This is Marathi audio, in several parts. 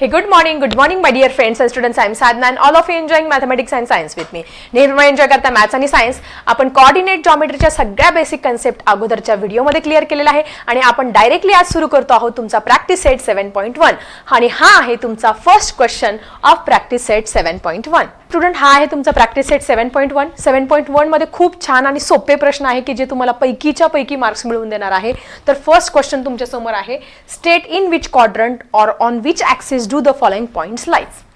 Hey, good morning, good morning, my dear friends and students. I am Sadhna and all of you enjoying mathematics and science with me. नेहमी एन्जॉय करता मॅथ्स आणि सायन्स आपण कॉर्डिनेट जॉमेट्रीच्या सगळ्या बेसिक कन्सेप्ट अगोदरच्या व्हिडिओमध्ये क्लिअर केलेला आहे आणि आपण डायरेक्टली आज सुरू करतो आहोत तुमचा practice set seven point one आणि हा आहे तुमचा first question of practice set seven point one student हा आहे तुमचा practice set seven point one seven पॉईंटमध्ये खूप छान आणि सोपे प्रश्न आहे की जे तुम्हाला पैकीच्या पैकी मार्क्स मिळवून देणार आहे. तर फर्स्ट क्वेश्चन तुमच्यासमोर आहे. State in which quadrant or on which axis do the following points lies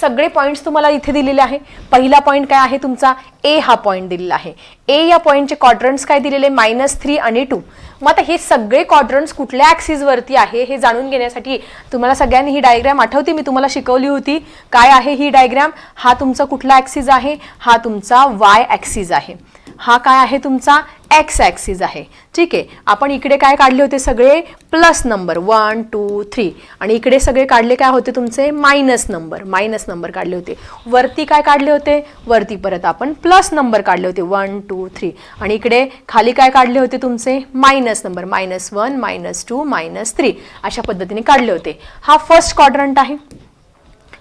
सगळे पॉईंट्स तुम्हाला इथे दिलेले आहे. पहिला पॉईंट काय आहे तुमचा? ए हा पॉईंट दिलेला आहे. ए या पॉईंटचे क्वाड्रंट्स काय दिलेले? मायनस थ्री आणि टू मग आता हे सगळे क्वाड्रंट्स कुठल्या ॲक्सिसवरती आहे हे जाणून घेण्यासाठी तुम्हाला सगळ्यांनी ही डायग्रॅम आठवते. मी तुम्हाला शिकवली होती. काय आहे ही डायग्रॅम हा तुमचा कुठला ॲक्सिस आहे? हा तुमचा वाय ॲक्सिस आहे. हा काय आहे तुमचा? एक्स ॲक्सिस आहे. ठीक आहे. आपण इकडे काय काढले होते सगळे? Plus number one two three आणि इकडे सगळे काढले काय होते तुमचे? मायनस नंबर मायनस नंबर काढले होते. वरती काय काढले होते? वरती परत आपण प्लस नंबर काढले होते. वन टू थ्री आणि इकडे खाली काय काढले होते तुमचे? Minus number minus one minus two minus three अशा पद्धतीने काढले होते. हा फर्स्ट क्वाड्रंट आहे.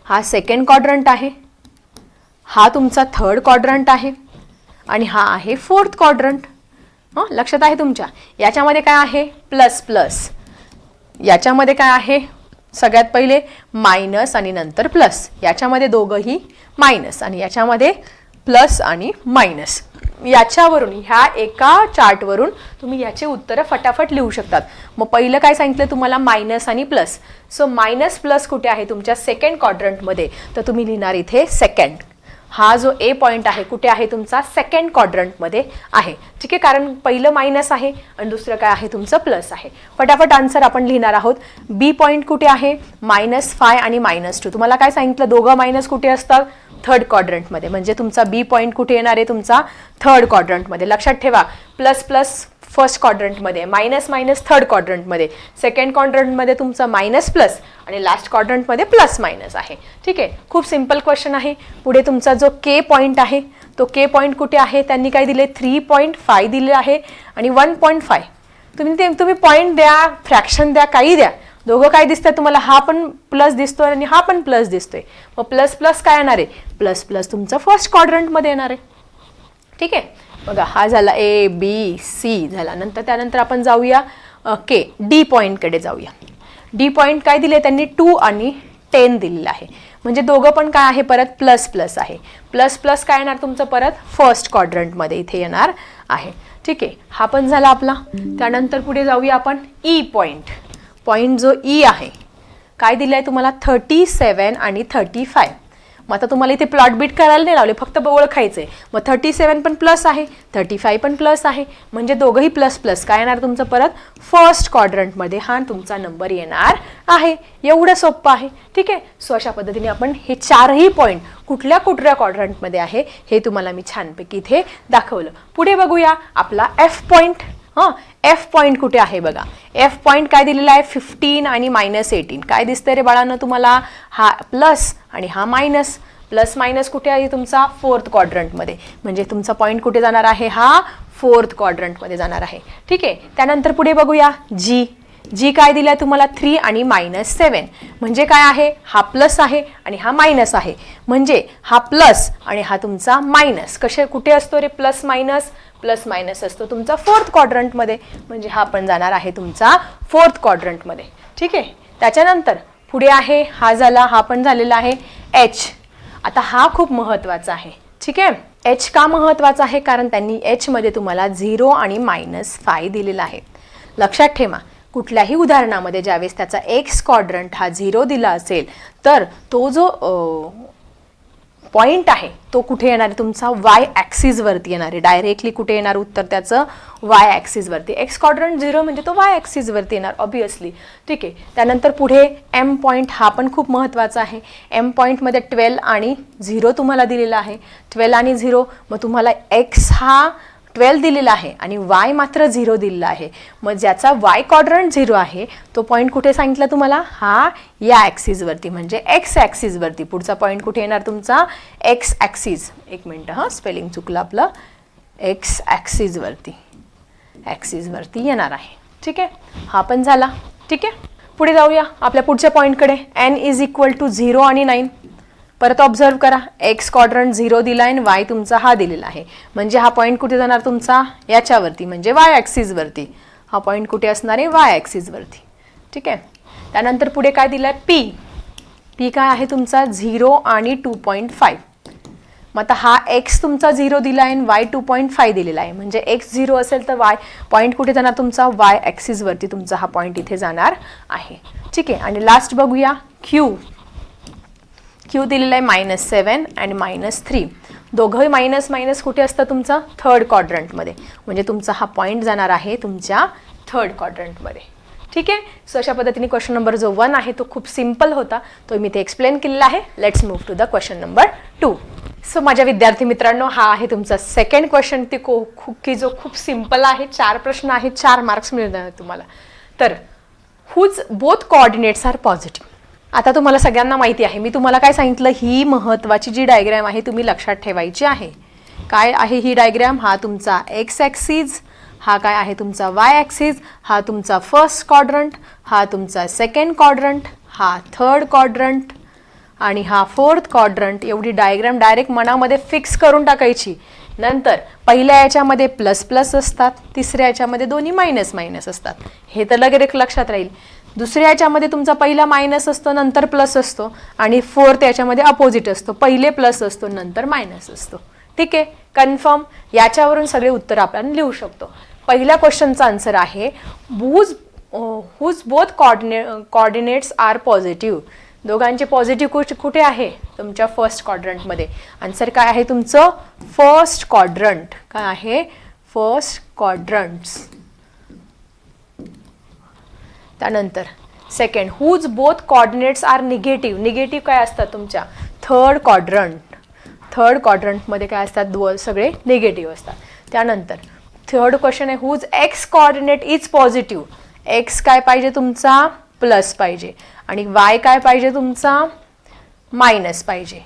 हा सेकंड क्वाड्रंट आहे. हा तुमचा थर्ड क्वाड्रंट आहे. आणि हा आहे फोर्थ क्वाड्रंट हां लक्षात आहे तुमच्या? याच्यामध्ये काय आहे? प्लस प्लस याच्यामध्ये काय आहे? सगळ्यात पहिले मायनस आणि नंतर प्लस याच्यामध्ये दोघंही मायनस आणि याच्यामध्ये प्लस आणि मायनस याच्यावरून ह्या एका चार्टवरून तुम्ही याचे उत्तरं फटाफट लिहू शकतात. मग पहिलं काय सांगितलं तुम्हाला? मायनस आणि प्लस सो मायनस प्लस कुठे आहे तुमच्या सेकंड क्वाड्रंटमध्ये तर तुम्ही लिहिणार इथे सेकंड हा जो ए पॉईंट आहे कुठे आहे तुमचा? सेकंड क्वाड्रंटमध्ये आहे. ठीक आहे? कारण पहिलं मायनस आहे आणि दुसरं काय आहे? तुमचं प्लस आहे. फटाफट आन्सर आपण लिहिणार आहोत. बी पॉईंट कुठे आहे? मायनस फाय आणि मायनस टू तुम्हाला काय सांगितलं? दोघं मायनस कुठे असतात? थर्ड क्वाड्रंटमध्ये म्हणजे तुमचा बी पॉईंट कुठे येणार आहे? तुमचा थर्ड क्वाड्रंटमध्ये लक्षात ठेवा. प्लस प्लस फर्स्ट क्वाड्रंटमध्ये मायनस मायनस थर्ड क्वाड्रंटमध्ये सेकंड क्वाड्रंटमध्ये तुमचं मायनस प्लस आणि लास्ट क्वाड्रंटमध्ये प्लस मायनस आहे. ठीक आहे? खूप सिंपल क्वेश्चन आहे. पुढे तुमचा जो के पॉईंट आहे तो के पॉईंट कुठे आहे? त्यांनी काय दिले? थ्री पॉईंट फाय दिले आहे आणि वन पॉईंट फाय तुम्ही ते तुम्ही पॉईंट द्या फ्रॅक्शन द्या काही द्या. दोघं काय दिसतंय तुम्हाला? हा पण प्लस दिसतोय आणि हा पण प्लस दिसतोय. मग प्लस प्लस काय येणार आहे? प्लस प्लस तुमचं फर्स्ट क्वाड्रंटमध्ये येणार आहे. ठीक आहे? बघा हा झाला ए बी सी झाला. नंतर त्यानंतर आपण जाऊया के डी पॉईंटकडे जाऊया. डी पॉईंट काय दिले त्यांनी? टू आणि टेन दिलेलं आहे. म्हणजे दोघं पण काय आहे परत? प्लस प्लस आहे. प्लस प्लस काय येणार तुमचं परत? फर्स्ट क्वाड्रंटमध्ये इथे येणार आहे. ठीक आहे? हा पण झाला आपला. त्यानंतर पुढे जाऊया आपण ई पॉईंट पॉईंट जो ई आहे काय दिलं आहे तुम्हाला? थर्टी सेवन आणि थर्टी फाय मग आता तुम्हाला इथे प्लॉट बीट करायला नाही लावले फक्त ओळखायचे मग थर्टी सेवन पण प्लस आहे थर्टी फाय पण प्लस आहे. म्हणजे दोघंही प्लस प्लस काय येणार तुमचं परत? फर्स्ट क्वाड्रंटमध्ये हा तुमचा नंबर येणार आहे. एवढं सोपं आहे. ठीक आहे? सो अशा पद्धतीने आपण हे चारही पॉईंट कुठल्या कुठल्या क्वाड्रंटमध्ये आहे हे तुम्हाला मी छानपैकी इथे दाखवलं. पुढे बघूया आपला एफ पॉईंट हां एफ पॉईंट कुठे आहे बघा? एफ पॉईंट काय दिलेला आहे? फिफ्टीन आणि मायनस एटीन काय दिसतंय रे बाळानं तुम्हाला? हा प्लस आणि हा मायनस प्लस मायनस कुठे आहे तुमचा? फोर्थ क्वाड्रंटमध्ये म्हणजे तुमचा पॉईंट कुठे जाणार आहे? हा फोर्थ क्वाड्रंटमध्ये जाणार आहे. ठीक आहे? त्यानंतर पुढे बघूया. जी जी काय दिलं आहे तुम्हाला? थ्री आणि मायनस सेवन म्हणजे काय आहे? हा प्लस आहे आणि हा मायनस आहे. म्हणजे हा प्लस आणि हा तुमचा मायनस कसे कुठे असतो रे? प्लस मायनस प्लस मायनस असतो तुमचा फोर्थ क्वाड्रंटमध्ये. म्हणजे हा पण जाणार आहे तुमचा फोर्थ क्वाड्रंटमध्ये. ठीक आहे? त्याच्यानंतर पुढे आहे हा झाला हा पण झालेला आहे. एच आता हा खूप महत्त्वाचा आहे. ठीक आहे? एच का महत्त्वाचा आहे? कारण त्यांनी एचमध्ये तुम्हाला झिरो आणि मायनस फाय दिलेला आहे. लक्षात ठेवा कुठल्याही उदाहरणामध्ये ज्यावेळेस त्याचा एक्स क्वाड्रंट हा झिरो दिला असेल तर तो जो पॉईंट आहे तो कुठे येणार आहे? तुमचा वाय ॲक्सिसवरती येणार आहे. डायरेक्टली कुठे येणार उत्तर त्याचं? वाय ॲक्सिसवरती एक्स क्वाड्रंट झिरो म्हणजे तो वाय ॲक्सिसवरती येणार ऑब्वियसली ठीक आहे. त्यानंतर पुढे एम पॉईंट हा पण खूप महत्त्वाचा आहे. एम पॉईंटमध्ये ट्वेल्व आणि झिरो तुम्हाला दिलेला आहे. ट्वेल्व आणि झिरो मग तुम्हाला एक्स हा ट्वेल्व दिलेला आहे आणि वाय मात्र झिरो दिलेला आहे. मग ज्याचा वाय क्वाड्रंट झिरो आहे तो पॉईंट कुठे सांगितला तुम्हाला? हा या ॲक्सिसवरती म्हणजे एक्स ॲक्सिसवरती पुढचा पॉईंट कुठे येणार तुमचा? एक्स ॲक्सिस एक मिनटं हां. स्पेलिंग चुकलं आपलं. एक्स ॲक्सिसवरती ॲक्सिसवरती येणार आहे. ठीक आहे? हा पण झाला. ठीक आहे? पुढे जाऊया. आपल्या पुढच्या पॉईंटकडे N is equal to zero आणि नाईन परत ऑब्झर्व करा. एक्स क्वाड्रंट झिरो दिला आहे वाय तुमचा हा दिलेला आहे. म्हणजे हा पॉईंट कुठे जाणार तुमचा? याच्यावरती. म्हणजे वाय ॲक्सिसवरती हा पॉईंट कुठे असणार आहे? वाय ॲक्सिसवरती ठीक आहे? त्यानंतर पुढे काय दिलं आहे पी पी काय आहे तुमचा? झिरो आणि टू पॉईंट फाईव्ह मग आता हा एक्स तुमचा झिरो दिला आहे वाय टू पॉईंट फाय दिलेला आहे. म्हणजे एक्स झिरो असेल तर वाय पॉईंट कुठे जाणार तुमचा? वाय ॲक्सिसवरती तुमचा हा पॉईंट इथे जाणार आहे. ठीक आहे? आणि लास्ट बघूया. क्यू क्यू दिलेला आहे minus seven and minus three दोघंही मायनस मायनस कुठे असतं तुमचं? थर्ड क्वाड्रंटमध्ये म्हणजे तुमचा हा पॉईंट जाणार आहे तुमच्या थर्ड क्वाड्रंटमध्ये ठीक आहे? सो अशा पद्धतीने क्वेश्चन नंबर जो वन आहे तो खूप सिंपल होता. तो मी ते एक्सप्लेन केलेला आहे. Let's move to the question number two so माझ्या विद्यार्थी मित्रांनो हा आहे तुमचा सेकंड क्वेश्चन ती को खूप की जो खूप सिंपल आहे चार प्रश्न आहेत चार मार्क्स मिळणार आहेत तुम्हाला. तर whose both coordinates are positive आता तुम्हाला सगळ्यांना माहिती आहे. मी तुम्हाला काय सांगितलं? ही महत्त्वाची जी डायग्रॅम आहे तुम्ही लक्षात ठेवायची आहे. काय आहे ही डायग्रॅम हा तुमचा एक्स ॲक्सिस हा काय आहे तुमचा वाय ॲक्सिस हा तुमचा फर्स्ट क्वाड्रंट हा तुमचा सेकंड क्वाड्रंट हा थर्ड क्वाड्रंट आणि हा फोर्थ क्वाड्रंट एवढी डायग्राम डायरेक्ट मनामध्ये फिक्स करून टाकायची. नंतर पहिल्या याच्यामध्ये प्लस प्लस असतात तिसऱ्या याच्यामध्ये दोन्ही मायनस मायनस असतात. हे तर लगेच लक्षात राहील. दुसऱ्या याच्यामध्ये तुमचा पहिला मायनस असतो नंतर प्लस असतो आणि फोर्थ याच्यामध्ये अपोजिट असतो. पहिले प्लस असतो नंतर मायनस असतो. ठीक आहे? कन्फर्म याच्यावरून सगळे उत्तर आपण लिहू शकतो. पहिल्या क्वेश्चनचा आन्सर आहे whose whose both coordi coordinates are positive दोघांचे पॉझिटिव्ह कुठे कुठे आहे? तुमच्या फर्स्ट क्वाड्रंटमध्ये आन्सर काय आहे तुमचं? फर्स्ट क्वाड्रंट काय आहे? फर्स्ट क्वाड्रंट्स त्यानंतर second whose both coordinates are negative negative काय असतात तुमच्या? थर्ड क्वाड्रंट थर्ड क्वाड्रंटमध्ये काय असतात? दो सगळे निगेटिव्ह असतात. त्यानंतर थर्ड क्वेश्चन आहे whose X coordinate is positive X काय पाहिजे तुमचा? प्लस पाहिजे. आणि वाय काय पाहिजे तुमचा? मायनस पाहिजे.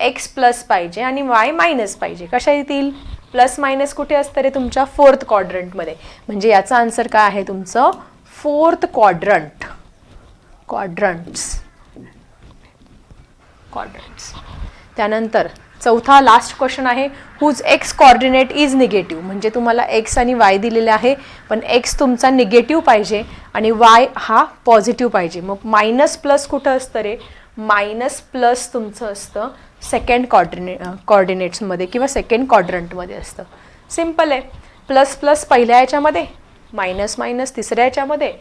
एक्स प्लस पाहिजे आणि वाय मायनस पाहिजे. कशा येतील? प्लस मायनस कुठे असतं रे तुमच्या? फोर्थ क्वाड्रंटमध्ये म्हणजे याचा आन्सर काय आहे तुमचं? फोर्थ क्वाड्रंट क्वाड्रंट्स क्वाड्रंट्स त्यानंतर चौथा लास्ट क्वेश्चन आहे whose X coordinate is negative म्हणजे तुम्हाला एक्स आणि वाय दिलेले आहे पण एक्स तुमचा निगेटिव्ह पाहिजे आणि वाय हा पॉझिटिव्ह पाहिजे. मग मायनस प्लस कुठं असतं रे? मायनस प्लस तुमचं असतं सेकंड कॉर्डिने कॉर्डिनेट्समध्ये किंवा सेकंड क्वाड्रंटमध्ये असतं. सिंपल आहे. प्लस प्लस पहिल्या याच्यामध्ये? मायनस मायनस तिसऱ्या याच्यामध्ये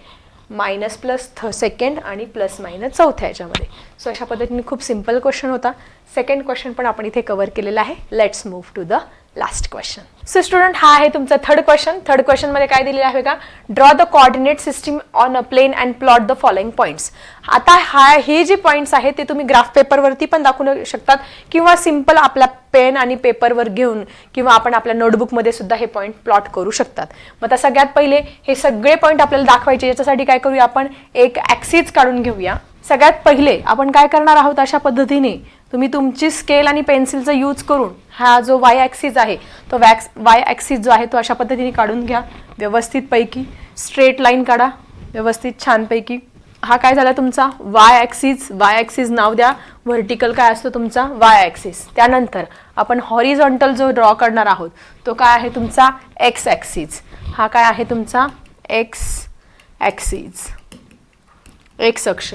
मायनस प्लस थ सेकंड आणि प्लस मायनस चौथ्या याच्यामध्ये सो अशा पद्धतीने खूप सिंपल क्वेश्चन होता. सेकंड क्वेश्चन पण आपण इथे कव्हर केलेला आहे. Let's move to the last question so student हा आहे तुमचा थर्ड क्वेश्चन थर्ड क्वेश्चनमध्ये काय दिलेलं आहे का draw the coordinate system on a plane and plot the following points आता हा हे जे पॉईंट्स आहेत ते तुम्ही ग्राफ पेपरवरती पण दाखवू शकतात. किंवा सिंपल आपला पेन आणि पेपरवर घेऊन किंवा आपण आपल्या नोटबुकमध्ये सुद्धा हे पॉईंट प्लॉट करू शकतात. मग आता सगळ्यात पहिले हे सगळे पॉईंट आपल्याला दाखवायचे. याच्यासाठी काय करूया आपण? एक ॲक्सिस काढून घेऊया. सगळ्यात पहिले आपण काय करणार आहोत अशा पद्धतीने तुम्ही तुमची स्केल आणि पेन्सिलचा यूज करून हा जो वाय ॲक्सिस आहे तो वॅक्स वाय ॲक्सिस जो आहे तो अशा पद्धतीने काढून घ्या. व्यवस्थितपैकी स्ट्रेट लाईन काढा. व्यवस्थित छानपैकी हा काय झाला तुमचा? वाय ॲक्सिस वाय ॲक्सिस नाव द्या. व्हर्टिकल काय असतो तुमचा? वाय ॲक्सिस त्यानंतर आपण हॉरिझॉन्टल जो ड्रॉ करणार आहोत तो काय आहे तुमचा? एक्स ॲक्सिस हा काय आहे तुमचा? एक्स ॲक्सिस एक्स अक्ष.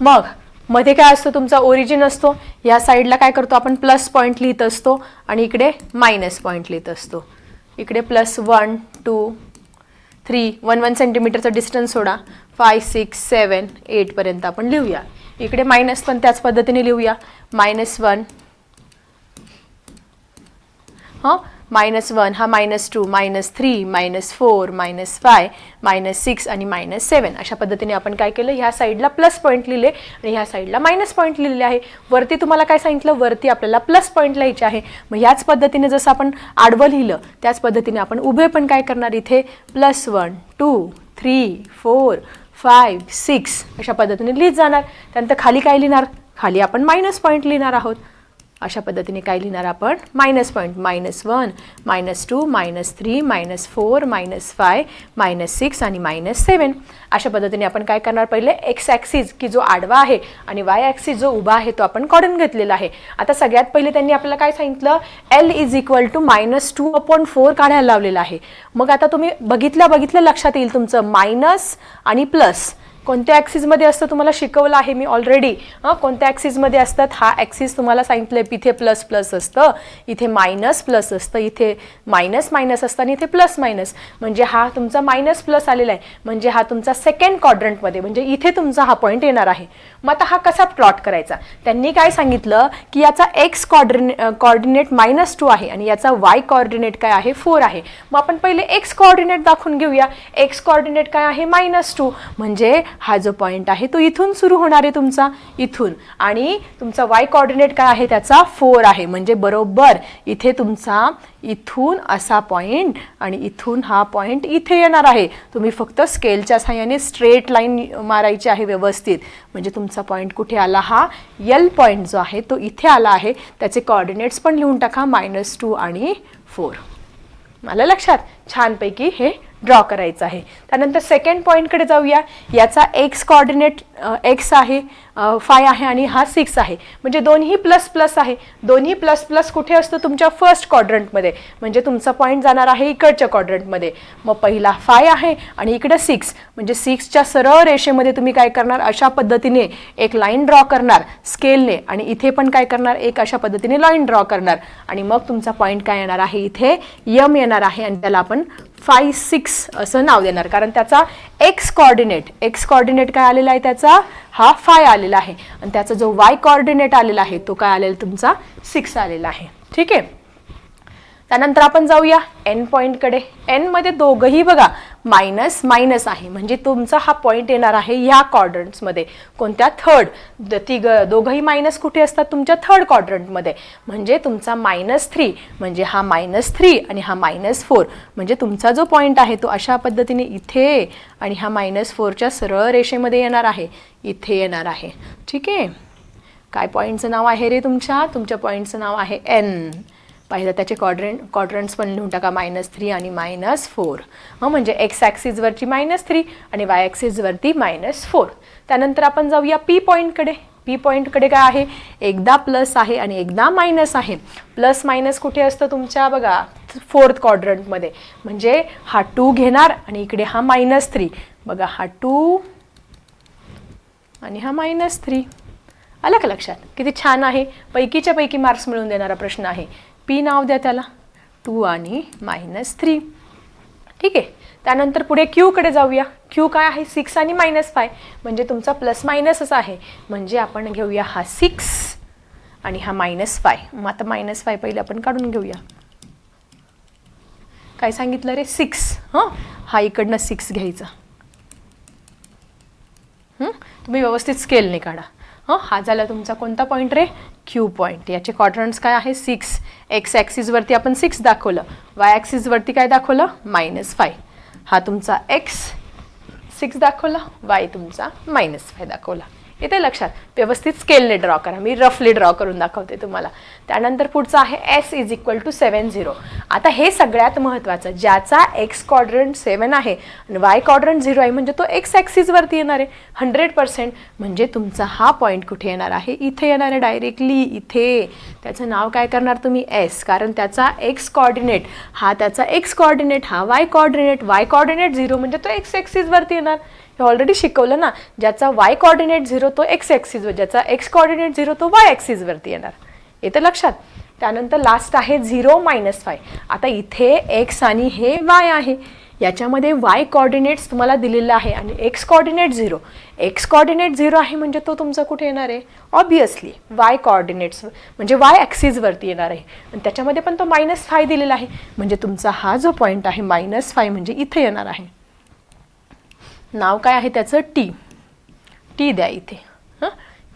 मग मध्ये काय असतो तुमचा ओरिजिन असतो. या साईडला काय करतो आपण प्लस पॉईंट लिहित असतो आणि इकडे मायनस पॉईंट लिहित असतो. इकडे plus one two three one one सेंटीमीटरचा distance सोडा. फाय सिक्स सेवन एटपर्यंत आपण लिहूया. इकडे मायनस पण त्याच पद्धतीने लिहूया. मायनस वन हां? मायनस वन हा minus two minus three minus four minus five minus six आणि मायनस सेवन. अशा पद्धतीने आपण काय केलं? ह्या साईडला प्लस पॉईंट लिहिले आणि ह्या साईडला मायनस पॉईंट लिहिले आहे. वरती तुम्हाला काय सांगितलं? वरती आपल्याला प्लस पॉईंट लिहायचे आहे. मग याच पद्धतीने जसं आपण आडवं लिहिलं त्याच पद्धतीने आपण उभे पण काय करणार इथे? Plus one two three four five six अशा पद्धतीने लिहित जाणार. त्यानंतर खाली काय लिहिणार? खाली आपण मायनस पॉईंट लिहिणार आहोत. अशा पद्धतीने काय लिहिणार आपण? Minus point minus one minus two minus three minus four minus five minus six आणि मायनस सेवन अशा पद्धतीने आपण काय करणार? पहिले एक्स ॲक्सिस की जो आडवा आहे आणि वाय ॲक्सिस जो उभा आहे तो आपण काढून घेतलेला आहे. आता सगळ्यात पहिले त्यांनी आपल्याला काय सांगितलं? L is equal to minus two upon four काढायला लावलेला आहे. मग आता तुम्ही बघितल्या बघितलं लक्षात येईल तुमचं मायनस आणि प्लस कोणत्या ॲक्सिसमध्ये असतं तुम्हाला शिकवलं आहे मी ऑलरेडी हां कोणत्या ॲक्सिसमध्ये असतात? हा ॲक्सिस तुम्हाला सांगितलं आहे इथे प्लस प्लस असतं इथे मायनस प्लस असतं इथे मायनस मायनस असतं आणि इथे प्लस मायनस म्हणजे हा तुमचा मायनस प्लस आलेला आहे. म्हणजे हा तुमचा सेकंड क्वाड्रंटमध्ये म्हणजे इथे तुमचा हा पॉईंट येणार आहे. मग आता हा कसा प्लॉट करायचा? त्यांनी काय सांगितलं? की याचा X coordi coordinate minus two आहे आणि याचा वाय कॉर्डिनेट काय आहे? फोर आहे. मग आपण पहिले एक्स कॉर्डिनेट दाखवून घेऊया. एक्स कॉर्डिनेट काय आहे? मायनस टू म्हणजे हा जो पॉईंट आहे तो इथून सुरू होणार आहे तुमचा इथून. आणि तुमचा वाय कॉर्डिनेट काय आहे त्याचा फोर आहे. म्हणजे बरोबर इथे तुमचा इथून असा पॉईंट आणि इथून हा पॉईंट इथे येणार आहे. तुम्ही फक्त स्केलच्या साह्याने स्ट्रेट लाईन मारायची आहे व्यवस्थित. म्हणजे तुमचा पॉईंट कुठे आला हा यल पॉईंट जो आहे तो इथे आला आहे. त्याचे कॉर्डिनेट्स पण लिहून टाका मायनस टू आणि फोर मला लक्षात. छानपैकी हे ड्रॉ करायचं आहे. त्यानंतर सेकंड पॉईंटकडे जाऊया. याचा एक्स कॉर्डिनेट एक्स आहे फाय आहे आणि हा सिक्स आहे. म्हणजे दोन्ही प्लस प्लस आहे. दोन्ही प्लस प्लस कुठे असतो? तुमच्या फर्स्ट क्वाड्रंटमध्ये म्हणजे तुमचा पॉईंट जाणार आहे इकडच्या क्वाड्रंटमध्ये मग पहिला फाय आहे आणि इकडं सिक्स म्हणजे सिक्सच्या सरळ रेषेमध्ये तुम्ही काय करणार? अशा पद्धतीने एक लाईन ड्रॉ करणार स्केलने आणि इथे पण काय करणार? एक अशा पद्धतीने लाईन ड्रॉ करणार. आणि मग तुमचा पॉईंट काय येणार आहे? इथे यम येणार आहे आणि त्याला आपण फाय सिक्स असं नाव देणार. कारण त्याचा एक्स कॉर्डिनेट एक्स कॉर्डिनेट काय आलेला आहे त्याचा? हा फाय आलेला आहे. आणि त्याचा जो वाय कॉर्डिनेट आलेला आहे तो काय आलेला? तुमचा सिक्स आलेला आहे. ठीक आहे? त्यानंतर आपण जाऊया एन पॉईंटकडे एनमध्ये दोघंही बघा. मायनस मायनस आहे. म्हणजे तुमचा हा पॉईंट येणार आहे ह्या क्वाड्रंट्समध्ये कोणत्या? थर्ड तिघ दोघंही मायनस कुठे असतात? तुमच्या थर्ड क्वाड्रंटमध्ये म्हणजे तुमचा मायनस थ्री म्हणजे हा मायनस थ्री आणि हा मायनस फोर म्हणजे तुमचा जो पॉईंट आहे तो अशा पद्धतीने इथे आणि हा मायनस फोरच्या सरळ रेषेमध्ये येणार आहे. इथे येणार आहे. ठीक आहे? काय पॉईंटचं नाव आहे रे तुमच्या? तुमच्या पॉईंटचं नाव आहे एन पाहिलं त्याचे क्वाड्रंट क्वाड्रंट्स पण लिहून टाका मायनस थ्री आणि मायनस फोर हं म्हणजे एक्स ॲक्सिसवरची मायनस थ्री आणि वाय ॲक्सिसवरती मायनस फोर त्यानंतर आपण जाऊया पी पॉईंटकडे पी पॉईंटकडे काय आहे? एकदा प्लस आहे आणि एकदा मायनस आहे. प्लस मायनस कुठे असतं तुमच्या? बघा फोर्थ क्वाड्रंटमध्ये म्हणजे हा टू घेणार आणि इकडे हा मायनस थ्री बघा हा टू आणि हा मायनस थ्री आलं का लक्षात? किती छान आहे. पैकीच्या पैकी मार्क्स मिळवून देणारा प्रश्न आहे. पी नाव द्या त्याला. टू आणि मायनस थ्री. ठीक आहे. त्यानंतर पुढे क्यूकडे जाऊया. क्यू काय आहे? सिक्स आणि मायनस फाय म्हणजे तुमचा प्लस मायनसच आहे. म्हणजे आपण घेऊया हा सिक्स आणि हा मायनस फाय मग आता मायनस फाय पहिले आपण काढून घेऊया. काय सांगितलं रे? सिक्स हां? हा इकडनं सिक्स घ्यायचा. तुम्ही व्यवस्थित स्केलने काढा. हां हा झाला तुमचा कोणता पॉईंट रे? क्यू पॉईंट याचे क्वाड्रंट्स काय आहे? सिक्स एक्स ॲक्सिसवरती आपण सिक्स दाखवलं. वाय ॲक्सिसवरती काय दाखवलं? मायनस फाय हा तुमचा एक्स सिक्स दाखवला. वाय तुमचा मायनस फाय दाखवला. येते लक्षात. व्यवस्थित स्केलने ड्रॉ करा. मी रफली ड्रॉ करून दाखवते तुम्हाला. त्यानंतर पुढचं आहे S is equal to seven zero आता हे सगळ्यात महत्त्वाचं ज्याचा एक्स क्वाड्रंट सेवन आहे आणि वाय क्वाड्रंट झिरो आहे म्हणजे तो एक्स ॲक्सिसवरती येणार आहे. हंड्रेड पर्सेंट म्हणजे तुमचा हा पॉईंट कुठे येणार आहे? इथे येणार आहे डायरेक्टली इथे. त्याचं नाव काय करणार तुम्ही? एस कारण त्याचा एक्स कॉर्डिनेट हा त्याचा एक्स कॉर्डिनेट हा Y coordinate Y coordinate zero म्हणजे तो एक्स ॲक्सिसवरती येणार. हे ऑलरेडी शिकवलं ना ज्याचा वाय कॉर्डिनेट झिरो तो एक्स ॲक्सिसवर ज्याचा एक्स कॉर्डिनेट झिरो तो वाय ॲक्सिसवरती येणार. येतं लक्षात. त्यानंतर लास्ट आहे झिरो मायनस फाय आता इथे एक्स आणि हे वाय आहे. याच्यामध्ये वाय कॉर्डिनेट्स तुम्हाला दिलेलं आहे आणि X coordinate zero X coordinate zero आहे म्हणजे तो तुमचा कुठे येणार आहे? ऑब्वियसली वाय कॉर्डिनेट्स म्हणजे वाय ॲक्सिसवरती येणार आहे. आणि त्याच्यामध्ये पण तो मायनस फाय दिलेला आहे. म्हणजे तुमचा हा जो पॉईंट आहे मायनस फाय म्हणजे इथे येणार आहे. नाव काय आहे त्याचं? टी. टी द्या इथे.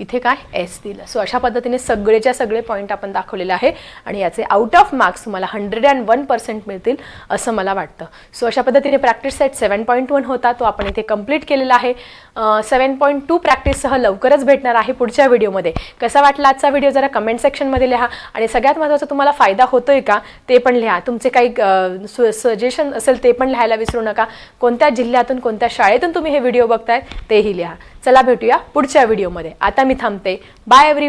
इथे काय? एस दिलं. सो अशा पद्धतीने सगळेच्या सगळे पॉईंट आपण दाखवलेले आहे आणि याचे आउट ऑफ मार्क्स तुम्हाला हंड्रेड अँड वन पर्सेंट मिळतील असं मला वाटतं. सो अशा पद्धतीने practice set seven point one होता. तो आपण इथे कंप्लीट केलेला आहे. सेवन पॉईंट टू प्रॅक्टिससह लवकरच भेटणार आहे पुढच्या व्हिडिओमध्ये. कसा वाटला आजचा व्हिडिओ? जरा कमेंट सेक्शनमध्ये लिहा. आणि सगळ्यात महत्त्वाचा तुम्हाला फायदा होतोय का? ते पण लिहा. तुमचे काही सजेशन असेल ते पण लिहायला विसरू नका. कोणत्या जिल्ह्यातून कोणत्या शाळेतून तुम्ही हे व्हिडिओ बघताय तेही लिहा. चला भेटूया पुढच्या व्हिडिओमध्ये. आता मी थांबते. Bye every